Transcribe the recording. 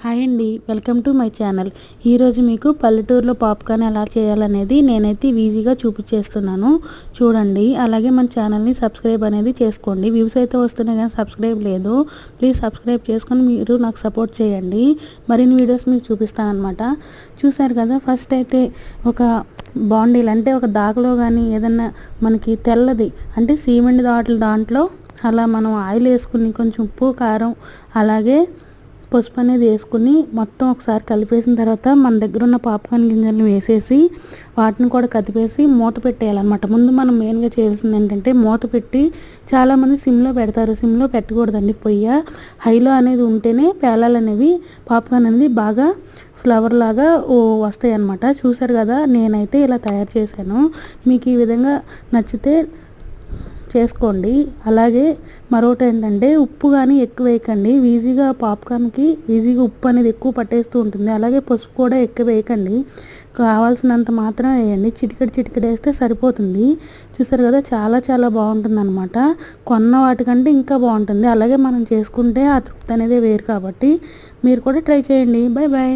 Hi అండి welcome to my channel. ఈరోజు మీకు పల్లెటూరులో పాప్కార్న్ ఎలా చేయాలనేది నేనైతే ఈజీగా చూపించేస్తున్నాను చూడండి అలాగే మన ఛానల్ని సబ్స్క్రైబ్ అనేది చేసుకోండి. వ్యూస్ అయితే వస్తున్నాయి కానీ సబ్స్క్రైబ్ లేదు. ప్లీజ్ సబ్స్క్రైబ్ చేసుకొని మీరు నాకు సపోర్ట్ చేయండి. మరిన్ని వీడియోస్ మీకు చూపిస్తాను అనమాట చూసారు కదా ఫస్ట్ అయితే ఒక బాండీలు అంటే ఒక దాకలో కానీ ఏదన్నా మనకి తెల్లది అంటే సిమెంట్ దాటలు దాంట్లో అలా మనం ఆయిల్ వేసుకుని కొంచెం ఉప్పు కారం అలాగే పసుపు అనేది వేసుకుని మొత్తం ఒకసారి కలిపేసిన తర్వాత మన దగ్గర ఉన్న పాప్కార్న్ గింజలను వేసేసి వాటిని కూడా కదిపేసి మూత పెట్టేయాలన్నమాట. ముందు మనం మెయిన్గా చేయాల్సింది ఏంటంటే మూత పెట్టి చాలామంది సిమ్లో పెడతారు. సిమ్లో పెట్టకూడదండి పొయ్య. హైలో అనేది ఉంటేనే పేలాలు అనేవి పాప్కార్న్ అనేది బాగా ఫ్లవర్ లాగా వస్తాయి అన్నమాట చూసారు కదా నేనైతే ఇలా తయారు చేశాను. మీకు ఈ విధంగా నచ్చితే చేసుకోండి. అలాగే మరొకటి ఏంటంటే ఉప్పు కానీ ఎక్కువ వేయకండి. ఈజీగా పాప్కార్న్కి ఈజీగా ఉప్పు అనేది ఎక్కువ పట్టేస్తూ ఉంటుంది. అలాగే పసుపు కూడా ఎక్కువ వేయకండి. కావాల్సినంత మాత్రం వేయండి. చిటికెడు చిటికెడు వేస్తే సరిపోతుంది. చూసారు కదా చాలా చాలా బాగుంటుంది అనమాట కొన్న వాటికంటే ఇంకా బాగుంటుంది. అలాగే మనం చేసుకుంటే ఆ తృప్తి అనేది వేరు కాబట్టి మీరు కూడా ట్రై చేయండి. Bye bye